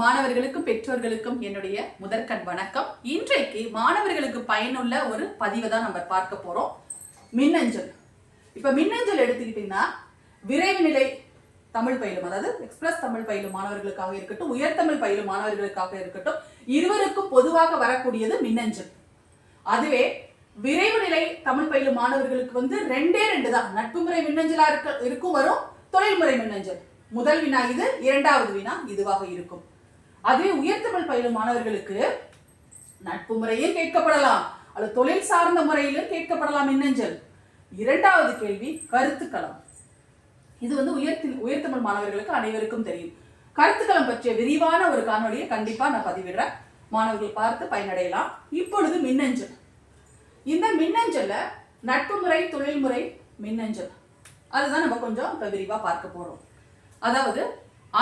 மாணவர்களுக்கும் பெற்றோர்களுக்கும் என்னுடைய முதற்கண் வணக்கம். இன்றைக்கு மாணவர்களுக்கு பயனுள்ள ஒரு பதிவை தான் நம்ம பார்க்க போறோம். மின்னஞ்சல். இப்ப மின்னஞ்சல் எடுத்துக்கிட்டீங்கன்னா விரைவு நிலை தமிழ் பயிலும் அதாவது எக்ஸ்பிரஸ் தமிழ் பயிலும் மாணவர்களுக்காக இருக்கட்டும் உயர்தமிழ் பயிலும் மாணவர்களுக்காக இருக்கட்டும் இருவருக்கும் பொதுவாக வரக்கூடியது மின்னஞ்சல். அதுவே விரைவு நிலை தமிழ் பயிலும் மாணவர்களுக்கு வந்து ரெண்டே ரெண்டு தான். நட்பு முறை மின்னஞ்சலா இருக்க இருக்கும் வரும். தொழில்முறை மின்னஞ்சல். முதல் வினா இது இரண்டாவது வினா இதுவாக இருக்கும். அதுவே உயர்தமிழ் பயிலும் மாணவர்களுக்கு நட்பு முறையில் கேட்கப்படலாம். அல்லது தொழில் சார்ந்த முறையிலும் கேட்கப்படலாம் மின்னஞ்சல். இரண்டாவது கேள்வி கருத்துக்களம். இது வந்து உயர்த்தி உயர்த்தமிழ் மாணவர்களுக்கு அனைவருக்கும் தெரியும். கருத்துக்களம் பற்றிய விரிவான ஒரு காணொளியை கண்டிப்பாக நான் பதிவிடுறேன். மாணவர்கள் பார்த்து பயனடையலாம். இப்பொழுது மின்னஞ்சல். இந்த மின்னஞ்சல்ல நட்பு முறை தொழில்முறை மின்னஞ்சல். அதுதான் நம்ம கொஞ்சம் இப்போ விரிவாக பார்க்க போகிறோம் அதாவது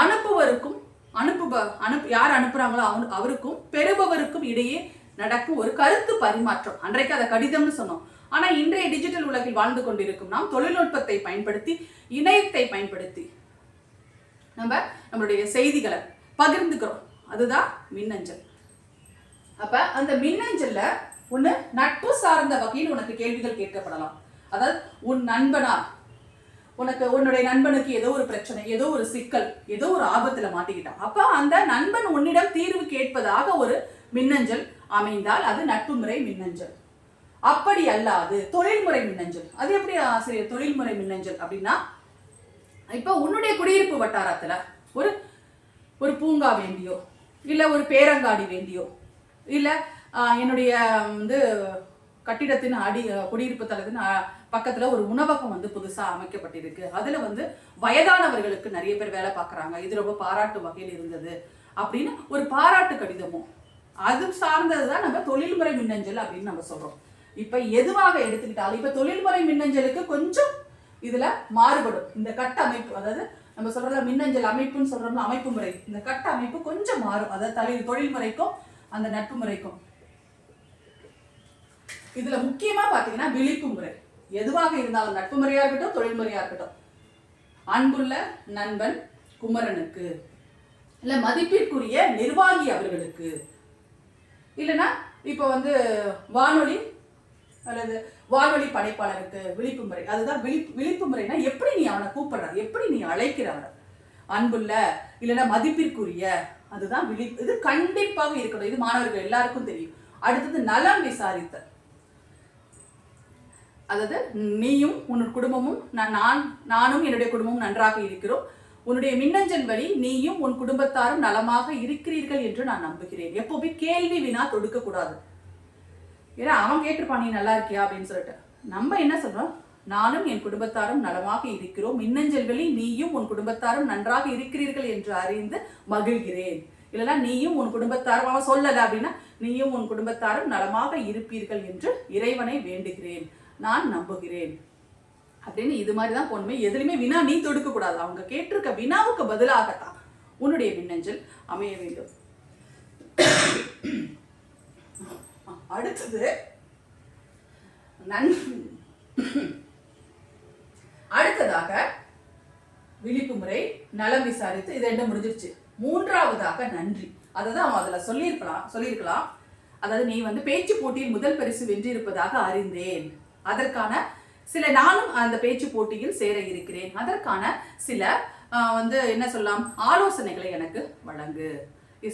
அனுப்புவருக்கும் அனுப்புப அனுப்பு யார் அனுப்புறாங்களோ அவனு அவருக்கும் பெறுபவருக்கும் இடையே நடக்கும் ஒரு கருத்து பரிமாற்றம். அன்றைக்கு அதை கடிதம்னு சொன்னோம். ஆனால் இன்றைய டிஜிட்டல் உலகில் வாழ்ந்து கொண்டிருக்கும் நாம் தொழில்நுட்பத்தை பயன்படுத்தி இணையத்தை பயன்படுத்தி நம்ம நம்மளுடைய செய்திகளை பகிர்ந்துக்கிறோம். அதுதான் மின்னஞ்சல். அப்போ அந்த மின்னஞ்சல்ல ஒன்று நட்பு சார்ந்த வகையில் உனக்கு கேள்விகள் கேட்கப்படலாம். அதாவது உன் நண்பனா உனக்கு உன்னுடைய நண்பனுக்கு ஏதோ ஒரு பிரச்சனை ஏதோ ஒரு சிக்கல் ஏதோ ஒரு ஆபத்துல மாட்டிக்கிட்டான் அப்ப அந்த நண்பன் உன்னிடம் தீர்வு கேட்பதாக ஒரு மின்னஞ்சல் அமைந்தால் அது நட்பு முறை மின்னஞ்சல். அப்படி அல்லாது தொழில்முறை மின்னஞ்சல். அது எப்படி ஆசிரியர் தொழில்முறை மின்னஞ்சல் அப்படின்னா இப்போ உன்னுடைய குடியிருப்பு வட்டாரத்தில் ஒரு ஒரு பூங்கா வேண்டியோ இல்லை ஒரு பேரங்காடி வேண்டியோ இல்லை என்னுடைய வந்து கட்டிடத்தின் அடி குடியிருப்பு தளத்தின் பக்கத்துல ஒரு உணவகம் வந்து புதுசா அமைக்கப்பட்டிருக்கு. அதுல வந்து வயதானவர்களுக்கு நிறைய பேர் வேலை பார்க்குறாங்க. இது ரொம்ப பாராட்டு வகையில் இருந்தது அப்படின்னு ஒரு பாராட்டு கடிதமும். அது சார்ந்ததுதான் நம்ம தொழில்முறை மின்னஞ்சல் அப்படின்னு நம்ம சொல்றோம். இப்ப எதுவாக எடுத்துக்கிட்டாலும் இப்ப தொழில்முறை மின்னஞ்சலுக்கு கொஞ்சம் இதுல மாறுபடும். இந்த கட்ட அமைப்பு அதாவது நம்ம சொல்றத மின்னஞ்சல் அமைப்புன்னு சொல்றோம்ல அமைப்பு முறை. இந்த கட்ட அமைப்பு கொஞ்சம் மாறும். அதாவது தொழில் தொழில்முறைக்கும் அந்த நட்பு முறைக்கும். இதுல முக்கியமா பாத்தீங்கன்னா விழிப்பு முறை. எதுவாக இருந்தாலும் நட்பு முறையா இருக்கட்டும் தொழில் முறையா இருக்கட்டும். அன்புள்ள நண்பன் குமரனுக்கு. இல்ல மதிப்பிற்குரிய நிர்வாகி அவர்களுக்கு. இல்லைன்னா இப்போ வந்து வானொலி அல்லது வானொலி படைப்பாளருக்கு விழிப்பு முறை. அதுதான் விழிப்பு விழிப்பு முறைனா எப்படி நீ அவனை கூப்பிடுற? எப்படி நீ அழைக்கிற அவனை? அன்புள்ள இல்லைன்னா மதிப்பிற்குரிய அதுதான் விழி இது கண்டிப்பாக இருக்கணும். இது மாணவர்கள் எல்லாருக்கும் தெரியும். அடுத்தது நலம் விசாரித்த அதாவது நீயும் உன் குடும்பமும் நான் நான் நானும் என்னுடைய குடும்பமும் நன்றாக இருக்கிறோம். உன்னுடைய மின்னஞ்சல் வழி நீயும் உன் குடும்பத்தாரும் நலமாக இருக்கிறீர்கள் என்று நான் நம்புகிறேன். எப்போவுமே கேள்வி வினா தொடுக்க கூடாது ஏன்னா அவன் கேட்டிருப்பான் நீ நல்லா இருக்கியா? அப்படின்னு சொல்லிட்டு. நம்ம என்ன சொல்றோம்? நானும் என் குடும்பத்தாரும் நலமாக இருக்கிறோம். மின்னஞ்சல் வழி நீயும் உன் குடும்பத்தாரும் நன்றாக இருக்கிறீர்கள் என்று அறிந்து மகிழ்கிறேன். இல்லைன்னா நீயும் உன் குடும்பத்தாரும் அவன் சொல்லல அப்படின்னா நீயும் உன் குடும்பத்தாரும் நலமாக இருப்பீர்கள் என்று இறைவனை வேண்டுகிறேன். நான் நம்புகிறேன். அப்படின்னு இது மாதிரி தான் போகணுமே எதுலையுமே வினா நீ தொடுக்கக்கூடாது. அவங்க கேட்டிருக்க வினாவுக்கு பதிலாகத்தான் உன்னுடைய மின்னஞ்சல் அமைய வேண்டும். அடுத்தது நன் அடுத்ததாக விழிப்பு முறை நலம் விசாரித்து இது ரெண்டும் முடிஞ்சிருச்சு. மூன்றாவதாக நன்றி. அதுதான் அவன் அதில் சொல்லியிருக்கலாம் சொல்லியிருக்கலாம். அதாவது நீ வந்து பேச்சு போட்டியில் முதல் பரிசு வென்றிருப்பதாக அறிந்தேன். அதற்கான சில நானும் அந்த பேச்சு போட்டியில் சேர இருக்கிறேன். அதற்கான சில வந்து என்ன சொல்லலாம் ஆலோசனைகளை எனக்கு வழங்கு.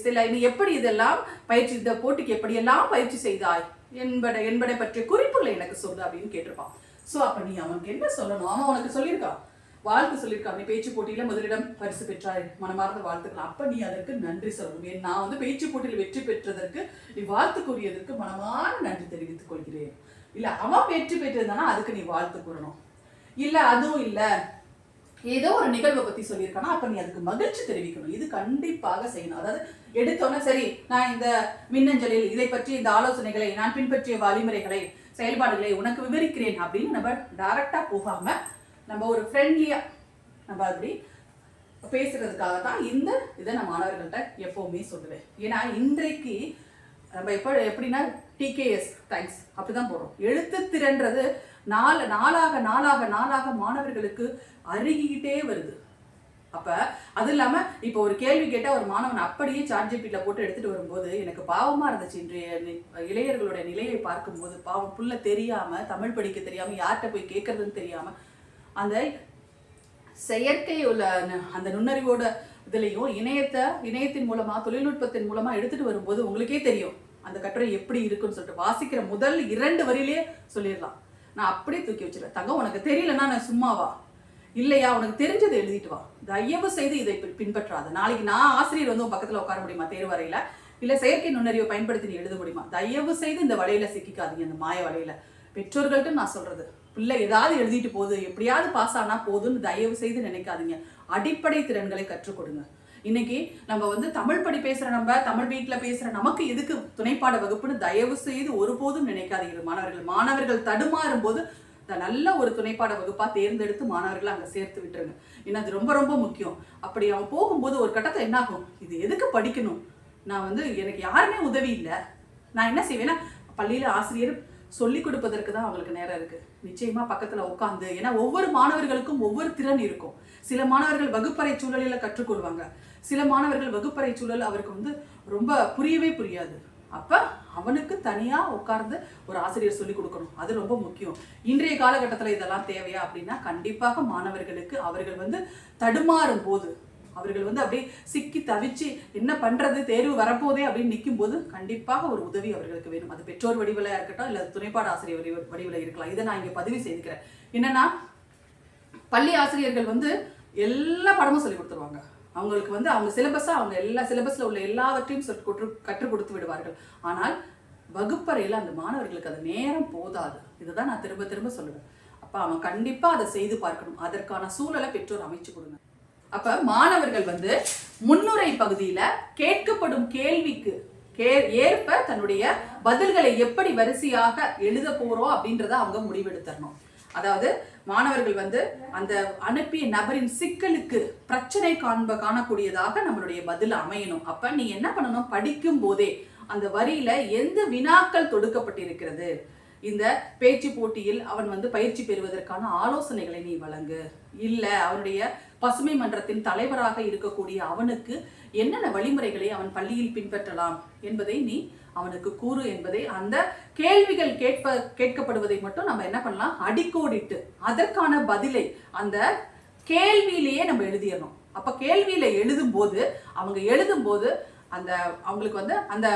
சில நீ எப்படி இதெல்லாம் பயிற்சி இந்த போட்டிக்கு எப்படியெல்லாம் பயிற்சி செய்தாய் என்பட என்பதை பற்றிய குறிப்புகளை எனக்கு சொல்லு அப்படின்னு கேட்டிருப்பான். சோ அப்போ நீ அவனுக்கு என்ன சொல்லணும்? அவன் உனக்கு சொல்லியிருக்கான் வாழ்த்து சொல்லியிருக்கான் நீ பேச்சு போட்டியில முதலிடம் பரிசு பெற்றாய். மனமார்ந்த வாழ்த்துக்கள். அப்ப நீ அதற்கு நன்றி சொல்லணும். ஏன் நான் வந்து பேச்சு போட்டியில் வெற்றி பெற்றதற்கு நீ வாழ்த்து கூறியதற்கு மனமான நன்றி தெரிவித்துக் கொள்கிறேன். இல்ல அவன் வெற்றி பெற்றிருந்தானா அதுக்கு நீ வாழ்த்து கூறணும். இல்ல அதுவும் இல்லை. ஏதோ ஒரு நிகழ்வை பத்தி சொல்லியிருக்கானா? அப்ப நீ அதுக்கு மகிழ்ச்சி தெரிவிக்கணும். இது கண்டிப்பாக செய்யணும். அதாவது எடுத்தோன்னே சரி நான் இந்த மின்னஞ்சலில் இதை பற்றி இந்த ஆலோசனைகளை நான் பின்பற்றிய வழிமுறைகளை செயல்பாடுகளை உனக்கு விவரிக்கிறேன் அப்படின்னு நம்ம டைரக்டா போகாம நம்ம ஒரு ஃப்ரெண்ட்லியா நம்ம அப்படி பேசுறதுக்காக தான் இந்த இதை நான் மாணவர்கள்ட்ட எப்பவுமே சொல்லுவேன். ஏன்னா இன்றைக்கு நம்ம எப்போ எப்படின்னா டிகேஎஸ் தேங்க்ஸ் அப்படிதான் போடுறோம். எழுத்துத்திறன்றது நாள் நாளாக நாளாக நாளாக மாணவர்களுக்கு அருகிக்கிட்டே வருது. அப்ப அது இல்லாம இப்போ ஒரு கேள்வி கேட்டா ஒரு மாணவன் அப்படியே சார்ட் போட்டு எடுத்துட்டு வரும்போது எனக்கு பாவமா இருந்துச்சு இன்றைய இளையர்களுடைய நிலையை பார்க்கும்போது பாவம் புள்ள தெரியாம தமிழ் படிக்க தெரியாம யார்கிட்ட போய் கேட்கறதுன்னு தெரியாம அந்த செயற்கை உள்ள அந்த நுண்ணறிவோட இதுலேயும் இணையத்தை இணையத்தின் மூலமாக தொழில்நுட்பத்தின் மூலமாக எடுத்துகிட்டு வரும்போது உங்களுக்கே தெரியும். அந்த கட்டுரை எப்படி இருக்குன்னு சொல்லிட்டு வாசிக்கிற முதல் இரண்டு வரியிலேயே சொல்லிடலாம். நான் அப்படியே தூக்கி வச்சிருவேன். தங்கம் உனக்கு தெரியலன்னா நான் சும்மாவா இல்லையா உனக்கு தெரிஞ்சதை எழுதிட்டு வா. தயவு செய்து இதை பின்பற்றாத. நாளைக்கு நான் ஆசிரியர் வந்து உன் உட்கார முடியுமா? தேர்வறையில் இல்லை செயற்கை நுண்ணறிவை பயன்படுத்தி நீ எழுத முடியுமா? தயவு செய்து இந்த வலையில சிக்கிக்காதீங்க இந்த மாய வலையில. பெற்றோர்கள்ட்ட நான் சொல்றது பிள்ளை ஏதாவது எழுதிட்டு போகுது எப்படியாவது பாஸ் ஆனால் போதும்னு தயவு செய்து நினைக்காதீங்க. அடிப்படை திறன்களை கற்றுக் கொடுங்க. இன்னைக்கு நம்ம வந்து தமிழ் படி பேசுற நம்ம தமிழ் வீட்டில் பேசுற நமக்கு எதுக்கு துணைப்பாட வகுப்புன்னு தயவு செய்து ஒருபோதும் நினைக்காதீங்க. மாணவர்கள் மாணவர்கள் தடுமாறும் போது நல்ல ஒரு துணைப்பாட வகுப்பா தேர்ந்தெடுத்து மாணவர்களை அங்க சேர்த்து விட்டுருங்க. ஏன்னா அது ரொம்ப ரொம்ப முக்கியம். அப்படி அவன் போகும்போது ஒரு கட்டத்தில் என்ன ஆகும் இது எதுக்கு படிக்கணும்? நான் வந்து எனக்கு யாருமே உதவி இல்லை. நான் என்ன செய்வேன்னா பள்ளியில் ஆசிரியர் சொல்லிக் கொடுப்பதற்கு தான் அவங்களுக்கு நேரம் இருக்கு. நிச்சயமா பக்கத்துல உட்காந்து ஏன்னா ஒவ்வொரு மாணவர்களுக்கும் ஒவ்வொரு திறன் இருக்கும். சில மாணவர்கள் வகுப்பறை சூழலில் கற்றுக்கொள்வாங்க. சில மாணவர்கள் வகுப்பறை சூழல் அவருக்கு வந்து ரொம்ப புரியவே புரியாது. அப்ப அவனுக்கு தனியா உட்கார்ந்து ஒரு ஆசிரியர் சொல்லிக் கொடுக்கணும். அது ரொம்ப முக்கியம். இன்றைய காலகட்டத்தில் இதெல்லாம் தேவையா அப்படின்னா கண்டிப்பாக மாணவர்களுக்கு அவர்கள் வந்து தடுமாறும் போது அவர்கள் வந்து அப்படியே சிக்கி தவிச்சு என்ன பண்ணுறது தேர்வு வரப்போதே அப்படின்னு நிற்கும் போது கண்டிப்பாக ஒரு உதவி அவர்களுக்கு வேணும். அது பெற்றோர் வடிவில் இருக்கட்டும் இல்லை துணைப்பாட ஆசிரியர் வடிவ- இருக்கலாம். இதை நான் இங்கே பதிவு செய்துக்கிறேன். என்னன்னா பள்ளி ஆசிரியர்கள் வந்து எல்லா படமும் சொல்லி கொடுத்துருவாங்க. அவங்களுக்கு வந்து அவங்க சிலபஸாக அவங்க எல்லா சிலபஸில் உள்ள எல்லாவற்றையும் சொல்லி கற்றுக் கொடுத்து விடுவார்கள். ஆனால் வகுப்பறையில் அந்த மாணவர்களுக்கு அது நேரம் போதாது. இதுதான் நான் திரும்ப திரும்ப சொல்லுவேன். அப்போ அவன் கண்டிப்பாக அதை செய்து பார்க்கணும். அதற்கான சூழலை பெற்றோர் அமைச்சு கொடுங்க. அப்ப மாணவர்கள் வந்து முன்னுரை பகுதியில கேட்கப்படும் கேள்விக்கு கே ஏற்ப தன்னுடைய பதில்களை எப்படி வரிசையாக எழுத போறோம் அப்படின்றத அவங்க முடிவெடுத்தரணும் அதாவது மாணவர்கள் வந்து அந்த அனுப்பிய நபரின் சிக்கலுக்கு பிரச்சனை காண்ப காணக்கூடியதாக நம்மளுடைய பதில் அமையணும். அப்ப நீ என்ன பண்ணணும்? படிக்கும் போதே அந்த வரியில எந்த வினாக்கள் தொடுக்கப்பட்டிருக்கிறது? இந்த பேச்சு போட்டியில் அவன் வந்து பயிற்சி பெறுவதற்கான ஆலோசனைகளை நீ வழங்கு. இல்லை அவனுடைய பசுமை மன்றத்தின் தலைவராக இருக்கக்கூடிய அவனுக்கு என்னென்ன வழிமுறைகளை அவன் பள்ளியில் பின்பற்றலாம் என்பதை நீ அவனுக்கு கூறு என்பதை அந்த கேள்விகள் கேட்ப கேட்கப்படுவதை மட்டும் நம்ம என்ன பண்ணலாம்? அடிக்கோடிட்டு அதற்கான பதிலை அந்த கேள்வியிலேயே நம்ம எழுதிடணும். அப்ப கேள்வியில எழுதும்போது அவங்க எழுதும்போது அந்த அவங்களுக்கு வந்து அந்த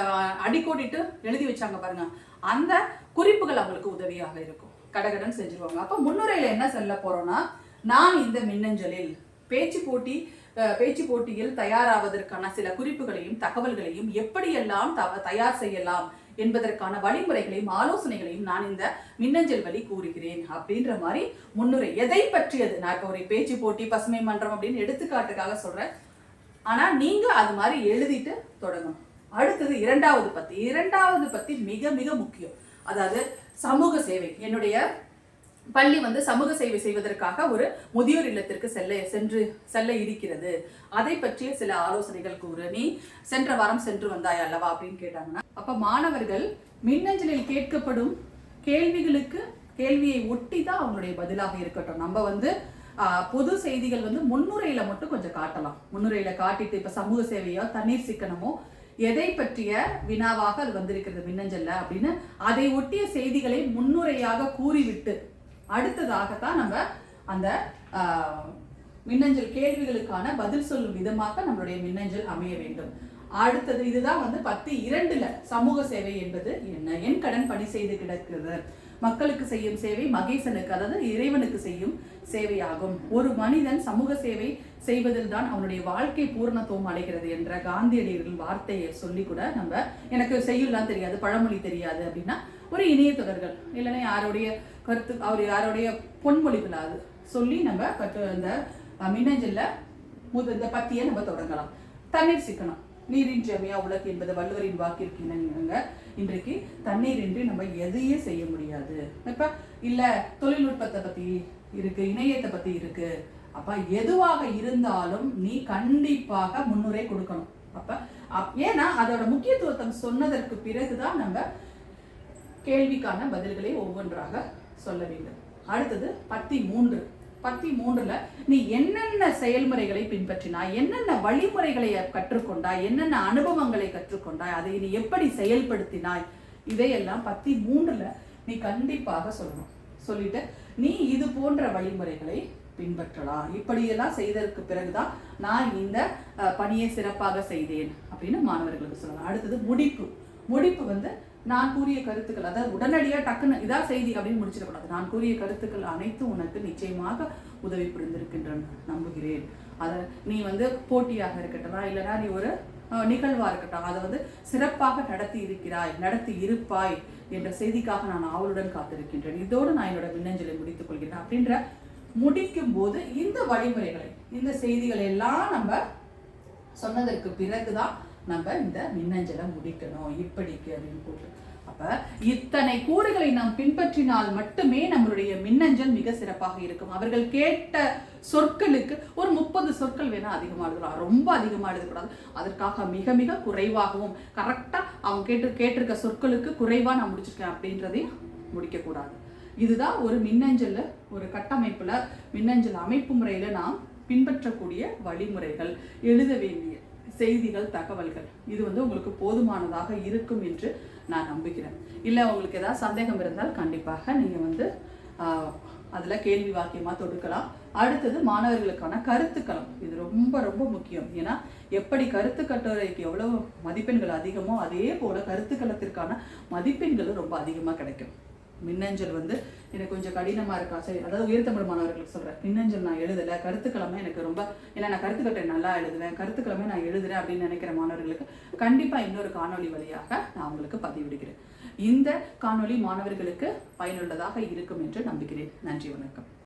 அடிக்கோடிட்டு எழுதி வச்சாங்க பாருங்க. அந்த குறிப்புகள் அவங்களுக்கு உதவியாக இருக்கும். கடகடன் செஞ்சுருவாங்க. அப்ப முன்னுரையில என்ன சொல்ல போறோம்னா நான் இந்த மின்னஞ்சலில் பேச்சு போட்டி பேச்சு போட்டியில் தயாராவதற்கான சில குறிப்புகளையும் தகவல்களையும் எப்படியெல்லாம் தவ தயார் செய்யலாம் என்பதற்கான வழிமுறைகளையும் ஆலோசனைகளையும் நான் இந்த மின்னஞ்சல் வழி கூறுகிறேன் அப்படின்ற மாதிரி முன்னுரை எதை பற்றியது? நான் இப்போ ஒரு பேச்சு போட்டி பசுமை மன்றம் அப்படின்னு எடுத்துக்காட்டுக்காக சொல்றேன். ஆனா நீங்க அது மாதிரி எழுதிட்டு தொடங்கணும். அடுத்தது இரண்டாவது பத்தி. இரண்டாவது பத்தி மிக மிக முக்கியம். அதாவது சமூக சேவை. என்னுடைய பள்ளி வந்து சமூக சேவை செய்வதற்காக ஒரு முதியோர் இல்லத்திற்கு செல்ல சென்று செல்ல இருக்கிறது. அதை பற்றிய சில ஆலோசனைகள் கூறு. நீ சென்ற வாரம் சென்று வந்தாய் அல்லவா? அப்படின்னு கேட்டாங்கன்னா அப்ப மாணவர்கள் மின்னஞ்சலில் கேட்கப்படும் கேள்விகளுக்கு கேள்வியை ஒட்டி தான் அவங்களுடைய பதிலாக இருக்கட்டும். நம்ம வந்து பொது செய்திகள் வந்து முன்னுரையில மட்டும் கொஞ்சம் காட்டலாம். முன்னுரையில காட்டிட்டு இப்ப சமூக சேவையோ தண்ணீர் சிக்கனமோ எதை பற்றிய வினாவாக அது வந்திருக்கிறது மின்னஞ்சல்ல அப்படின்னு அதை ஒட்டிய செய்திகளை முன்னுரையாக கூறிவிட்டு அடுத்ததாகத்தான் நம்ம அந்த ஆஹ், மின்னஞ்சல் கேள்விகளுக்கான பதில் சொல்லும் விதமாக நம்மளுடைய மின்னஞ்சல் அமைய வேண்டும். அடுத்தது இதுதான் வந்து பத்து இரண்டுல சமூக சேவை என்பது என்ன? என் கடன் பணி செய்து கிடக்குது மக்களுக்கு செய்யும் சேவை மகேசனுக்கு அதாவது இறைவனுக்கு செய்யும் சேவையாகும். ஒரு மனிதன் சமூக சேவை செய்வதில் தான் அவனுடைய வாழ்க்கை பூர்ணத்துவம் அடைகிறது என்ற காந்தியடிகளின் வார்த்தையை சொல்லி கூட நம்ம எனக்கு செய்யுள்ளாம் தெரியாது பழமொழி தெரியாது அப்படின்னா ஒரு இணைய தொடர்கள் இல்லைன்னா யாருடைய கருத்து அவர் யாருடைய பொன்மொழிகளாது சொல்லி நம்ம கற்று அந்த மின்னஞ்சல்ல முத இந்த பத்தியை நம்ம தொடங்கலாம். தண்ணீர் சிக்கனம். நீரின் ஜமியா உலகு என்பது வள்ளுவரின் வாக்கிற்கு இணங்க இன்றைக்கு தண்ணீர் இன்றி நம்ம எதையே செய்ய முடியாது. இப்ப இல்ல தொழில்நுட்பத்தை பத்தி இருக்கு இணையத்தை பத்தி இருக்கு. அப்ப எதுவாக இருந்தாலும் நீ கண்டிப்பாக முன்னுரை கொடுக்கணும். அப்ப அப்- ஏன்னா அதோட முக்கியத்துவத்தை சொன்னதற்கு பிறகுதான் நம்ம கேள்விக்கான பதில்களை ஒவ்வொன்றாக சொல்ல வேண்டும். அடுத்தது பத்தி மூன்று. பத்தி மூன்றுல நீ என்னென்ன செயல்முறைகளை பின்பற்றினாய்? என்னென்ன வழிமுறைகளை கற்றுக்கொண்டாய்? என்னென்ன அனுபவங்களை கற்றுக்கொண்டாய்? அதை நீ எப்படி செயல்படுத்தினாய்? இதையெல்லாம் பத்தி மூன்றுல நீ கண்டிப்பாக சொல்லணும். சொல்லிட்டு நீ இது போன்ற வழிமுறைகளை பின்பற்றலாம். இப்படியெல்லாம் செய்ததற்கு பிறகுதான் நான் இந்த பணியை சிறப்பாக செய்தேன். அப்படின்னு மாணவர்களுக்கு சொல்லலாம். அடுத்தது முடிப்பு. முடிப்பு வந்து நான் கூறிய கருத்துக்கள் அதாவது உடனடியாக டக்குன்னு இதான் செய்தி அப்படின்னு முடிச்சிடக்கூடாது. நான் கூறிய கருத்துக்கள் அனைத்தும் உனக்கு நிச்சயமாக உதவி புரிந்திருக்கின்றன. நம்புகிறேன். அதை நீ வந்து போட்டியாக இருக்கட்டும்? இல்லைன்னா நீ ஒரு நிகழ்வாக இருக்கட்டும். அதை வந்து சிறப்பாக நடத்தி இருக்கிறாய் நடத்தி இருப்பாய் என்ற செய்திக்காக நான் ஆவலுடன் காத்திருக்கின்றேன். இதோடு நான் என்னோட மின்னஞ்சலை முடித்துக் கொள்கிறேன். அப்படின்ற முடிக்கும் போது இந்த வழிமுறைகளை இந்த செய்திகளை எல்லாம் நம்ம சொன்னதற்கு பிறகுதான் நம்ம இந்த மின்னஞ்சலை முடிக்கணும். இப்படிக்கு அப்படின்னு போட்டு அப்ப இத்தனை கூறுகளை நாம் பின்பற்றினால் மட்டுமே நம்மளுடைய மின்னஞ்சல் மிக சிறப்பாக இருக்கும். அவர்கள் கேட்ட சொற்களுக்கு ஒரு முப்பது சொற்கள் வேணால் அதிகமாக எழுதலாம். ரொம்ப அதிகமாக எழுதக்கூடாது. அதற்காக மிக மிக குறைவாகவும் கரெக்டாக அவங்க கேட்டு கேட்டிருக்க சொற்களுக்கு குறைவாக நான் முடிச்சிருக்கேன் அப்படின்றதையும் முடிக்கக்கூடாது. இதுதான் ஒரு மின்னஞ்சலில் ஒரு கட்டமைப்பில் மின்னஞ்சல் அமைப்பு முறையில் நாம் பின்பற்றக்கூடிய வழிமுறைகள். எழுத வேண்டிய செய்திகள் தகவல்கள். இது வந்து உங்களுக்கு போதுமானதாக இருக்கும் என்று நான் நம்புகிறேன். இல்லை உங்களுக்கு ஏதாவது சந்தேகம் இருந்தால் கண்டிப்பாக நீங்கள் வந்து அதில் கேள்வி வாக்கியமாக தொடுக்கலாம். அடுத்தது மாணவர்களுக்கான கருத்துக்களம். இது ரொம்ப ரொம்ப முக்கியம். ஏன்னா எப்படி கருத்து கட்டுரைக்கு எவ்வளோ மதிப்பெண்கள் அதிகமோ அதே போல கருத்துக்களத்திற்கான மதிப்பெண்களும் ரொம்ப அதிகமாக கிடைக்கும். மின்னஞ்சல் வந்து எனக்கு கொஞ்சம் கடினமாக இருக்கா? சரி அதாவது உயர்தமிழ் மாணவர்களுக்கு சொல்கிறேன் மின்னஞ்சல் நான் எழுதலை. கருத்துக்கிழமை எனக்கு ரொம்ப ஏன்னா நான் கருத்துக்கட்டை நல்லா எழுதுவேன். கருத்துக்கிழமை நான் எழுதுறேன் அப்படின்னு நினைக்கிற மாணவர்களுக்கு கண்டிப்பாக இன்னொரு காணொளி வழியாக நான் உங்களுக்கு பதிவிடுகிறேன். இந்த காணொளி மாணவர்களுக்கு பயனுள்ளதாக இருக்கும் என்று நம்புகிறேன். நன்றி வணக்கம்.